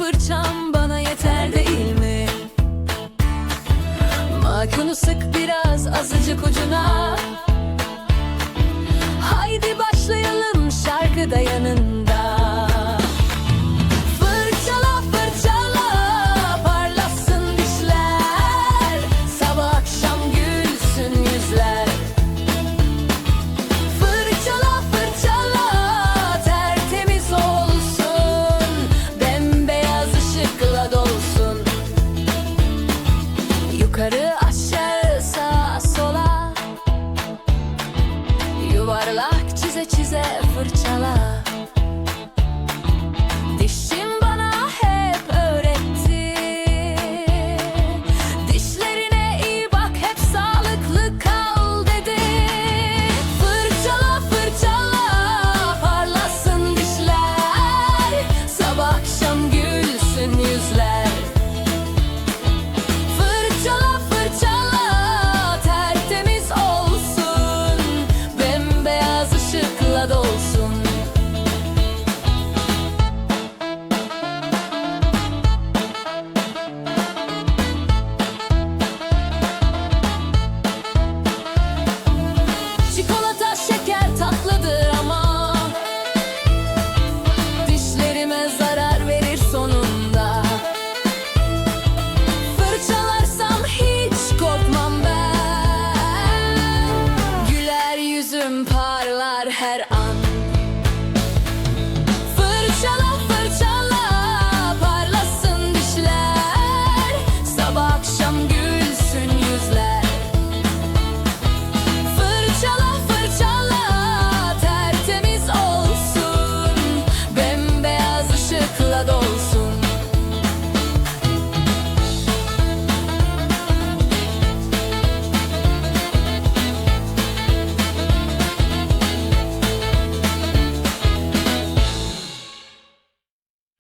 fırçam bana yeter değil mi? Macunu sık biraz azıcık ucuna Haydi başlayalım şarkı dayanın серце фурчала.